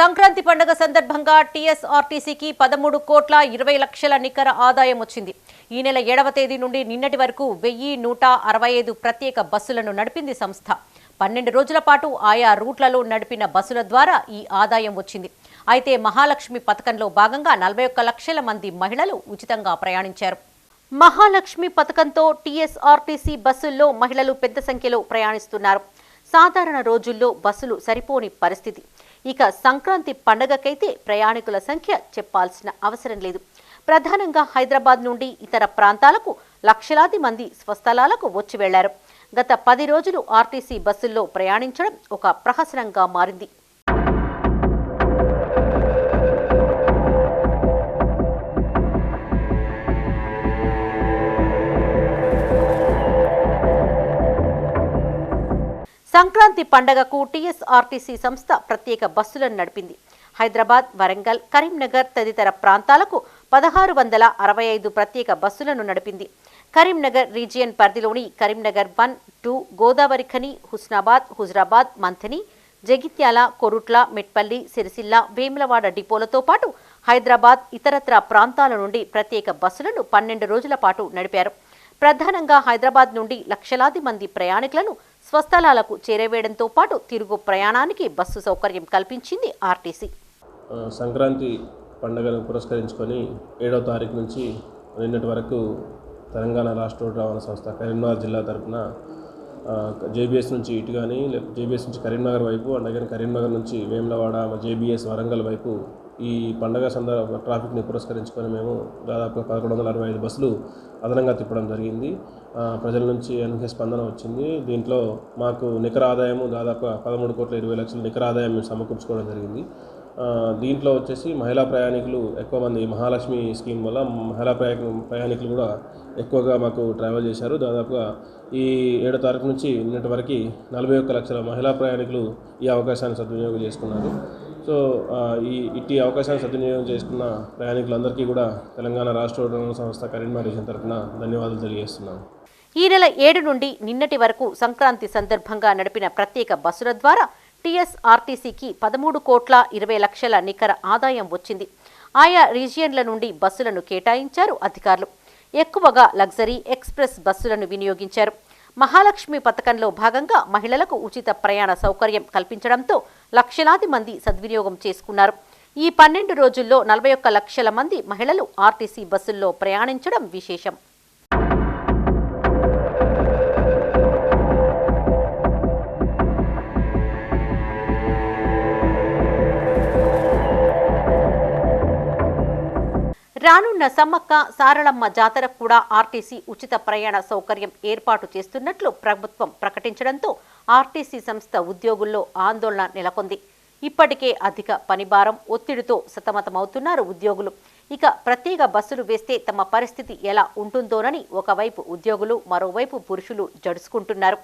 సంక్రాంతి పండుగ సందర్భంగా టీఎస్ఆర్టీసీకి పదమూడు కోట్ల ఇరవై లక్షల నికర ఆదాయం వచ్చింది. ఈ నెల ఏడవ తేదీ నుండి నిన్నటి వరకు వెయ్యి నూట అరవై ఐదు ప్రత్యేక బస్సులను నడిపింది సంస్థ. పన్నెండు రోజుల పాటు ఆయా రూట్లలో నడిపిన బస్సుల ద్వారా ఈ ఆదాయం వచ్చింది. అయితే మహాలక్ష్మి పథకంలో భాగంగా నలభై ఒక్క లక్షల మంది మహిళలు ఉచితంగా ప్రయాణించారు. మహాలక్ష్మి పథకంతో టీఎస్ఆర్టీసీ బస్సుల్లో మహిళలు పెద్ద సంఖ్యలో ప్రయాణిస్తున్నారు. సాధారణ రోజుల్లో బస్సులు సరిపోని పరిస్థితి. ఇక సంక్రాంతి పండగకైతే ప్రయాణికుల సంఖ్య చెప్పాల్సిన అవసరం లేదు. ప్రధానంగా హైదరాబాద్ నుండి ఇతర ప్రాంతాలకు లక్షలాది మంది స్వస్థలాలకు వచ్చి వెళ్ళారు. గత పది రోజులు ఆర్టీసీ బస్సుల్లో ప్రయాణించడం ఒక ప్రహసనంగా మారింది. సంక్రాంతి పండగకు టీఎస్ఆర్టీసీ సంస్థ ప్రత్యేక బస్సులను నడిపింది. హైదరాబాద్ వరంగల్ కరీంనగర్ తదితర ప్రాంతాలకు పదహారు వందల అరవై ఐదు ప్రత్యేక బస్సులను నడిపింది. కరీంనగర్ రీజియన్ పరిధిలోని Karimnagar one two Godavarikhani Husnabad Huzurabad Manthani Jagtial Korutla Metpally Sircilla Vemulawada డిపోలతో పాటు హైదరాబాద్ ఇతరత్ర ప్రాంతాల నుండి ప్రత్యేక బస్సులను పన్నెండు రోజుల పాటు నడిపారు. ప్రధానంగా హైదరాబాద్ నుండి లక్షలాది మంది ప్రయాణికులను స్వస్థలాలకు చేరవేయడంతో పాటు తిరుగు ప్రయాణానికి బస్సు సౌకర్యం కల్పించింది ఆర్టీసీ. సంక్రాంతి పండుగను పురస్కరించుకొని ఏడవ తారీఖు నుంచి నిన్నటి వరకు తెలంగాణ రాష్ట్ర రవాణా సంస్థ కరీంనగర్ జిల్లా తరఫున జేబీఎస్ నుంచి ఇటు కానీ జేబీఎస్ నుంచి కరీంనగర్ వైపు అండ్ అగైన్ కరీంనగర్ నుంచి వేములవాడ జేబీఎస్ వరంగల్ వైపు ఈ పండగ సందర్భ ట్రాఫిక్ని పురస్కరించుకొని మేము దాదాపు పదకొండు వందల అరవై ఐదు బస్సులు అదనంగా తిప్పడం జరిగింది. ప్రజల నుంచి అనూహ్య స్పందన వచ్చింది. దీంట్లో మాకు నికర ఆదాయము దాదాపు పదమూడు కోట్ల ఇరవై లక్షల నికర ఆదాయం మేము సమకూర్చుకోవడం జరిగింది. దీంట్లో వచ్చేసి మహిళా ప్రయాణికులు ఎక్కువ మంది మహాలక్ష్మి స్కీమ్ వల్ల మహిళా ప్రయాణ ప్రయాణికులు కూడా ఎక్కువగా మాకు ట్రావెల్ చేశారు. దాదాపుగా ఈ ఏడో తారీఖు నుంచి నిన్నటి వరకు నలభై ఒక్క లక్షల మహిళా ప్రయాణికులు ఈ అవకాశాన్ని సద్వినియోగం చేసుకున్నారు. సో ఈ ఇట్టి అవకాశాన్ని సద్వినియోగం చేసుకున్న ప్రయాణికులందరికీ కూడా తెలంగాణ రాష్ట్ర రవాణా సంస్థ కరీంనగర్ తరఫున ధన్యవాదాలు తెలియజేస్తున్నాను. ఈ నెల ఏడు నుండి నిన్నటి వరకు సంక్రాంతి సందర్భంగా నడిపిన ప్రత్యేక బస్సుల ద్వారా టీఎస్ఆర్టీసీకి పదమూడు కోట్ల ఇరవై లక్షల నికర ఆదాయం వచ్చింది. ఆయా రీజియన్ల నుండి బస్సులను కేటాయించారు అధికారులు. ఎక్కువగా లగ్జరీ ఎక్స్ప్రెస్ బస్సులను వినియోగించారు. మహాలక్ష్మి పథకంలో భాగంగా మహిళలకు ఉచిత ప్రయాణ సౌకర్యం కల్పించడంతో లక్షలాది మంది సద్వినియోగం చేసుకున్నారు. ఈ పన్నెండు రోజుల్లో నలభై ఒక్క లక్షల మంది మహిళలు ఆర్టీసీ బస్సుల్లో ప్రయాణించడం విశేషం. రానున్న సమ్మక్క సారళమ్మ జాతరకు కూడా ఆర్టీసీ ఉచిత ప్రయాణ సౌకర్యం ఏర్పాటు చేస్తున్నట్లు ప్రభుత్వం ప్రకటించడంతో ఆర్టీసీ సంస్థ ఉద్యోగుల్లో ఆందోళన నెలకొంది. ఇప్పటికే అధిక పనిభారం ఒత్తిడితో సతమతమవుతున్నారు ఉద్యోగులు. ఇక ప్రత్యేక బస్సులు వేస్తే తమ పరిస్థితి ఎలా ఉంటుందోనని ఒకవైపు ఉద్యోగులు మరోవైపు పురుషులు జడుసుకుంటున్నారు.